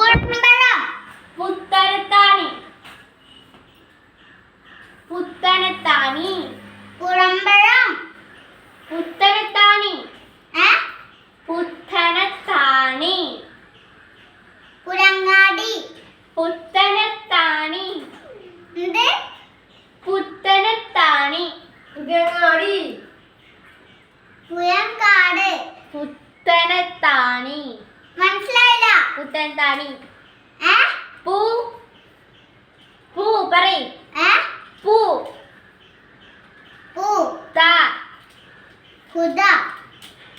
പുറമ്പഴം പുത്തനത്താണി പുത്തനത്താണി പുറമ്പഴം പുത്തനത്താണി ഏ പുത്തനത്താണി പുറങ്ങാടി പുത്തനത്താണി എന്ത് പുത്തനത്താണി ഗങ്ങാടി പുറങ്കാട് പുത്തനത്താണി മനസ്സിലായില്ല പുത്തനത്താണി ഏ പൂ പൂ പറയ് ഏ പൂ പൂ ത കുത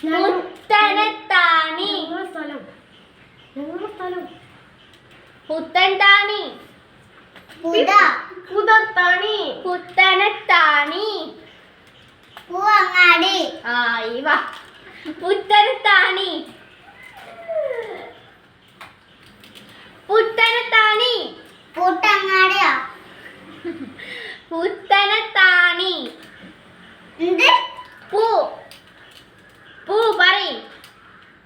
പുത്തനത്താണി പുത്തൻതാണി കുത പുതത്താണി പുത്തനത്താണി പൂവങ്ങാടി ആയി വാ പുത്തനത്താണി പുത്തനത്താണി പൂട്ടങ്ങാടിയോ പുത്തനത്താണി. പൂ. പൂ പറയ്.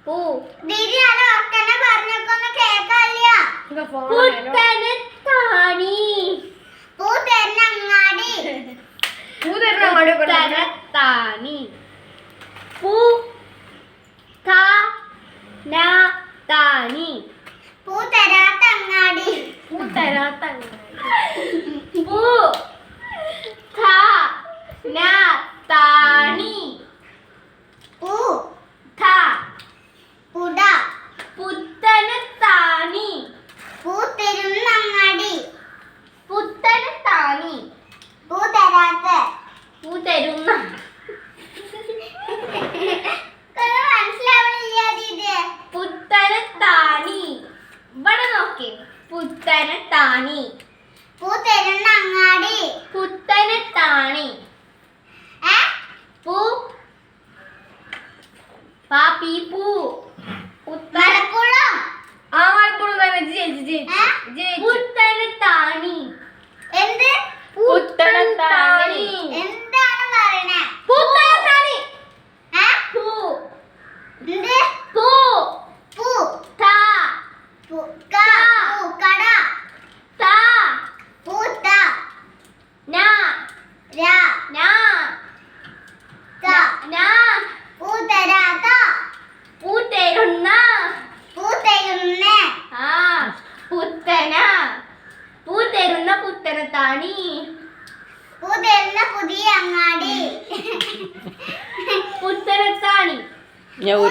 പൂ. ദീദി അത് ഒക്കനെ പറഞ്ഞൊക്കൊന്ന് കേക്കല്ല പുത്തനത്താണി. പൂ തരുന്നങ്ങാടി പുത്തനത്താണി. പൂ താ ന താണി. പൂ തരാത്ത അങ്ങാടി. പൂ തരാത്ത പൂ ത ന താണി. പൂ. ത കുട പുത്തനത്താണി പൂ തരുന്നങ്ങാടി പുത്തനത്താണി പൂ തരാത്ത. പൂ തരുന്ന ദീദി പുത്തനത്താണി ഇവിടെ നോക്കേ. പുത്തനത്താണി പൂ തരുന്ന അങ്ങാടി. പുത്തനത്താണി ഏ പൂ പാപ്പി പൂ പുത്തന മലപ്പുറം ആ മലപ്പുറം തന്നെ ജയിച്ച് ഏ? പുത്തനത്താണി എന്ത് പുത്തനത്താണി എന്താണ് പറയണേ പുത്തനത്താണി ഏ പൂ എന്ത് പൂ പൂ ത പൂ ക പൂ കട ത പൂത്ത ന രാ ന ത ന പൂ തരാത്ത പൂ തരുന്ന പൂ തരുന്ന ആ പുത്തന. പൂ തരുന്ന പുത്തനത്താണി. പൂ പുതിയ അങ്ങാടി. പുത്തനത്താണി. പൂ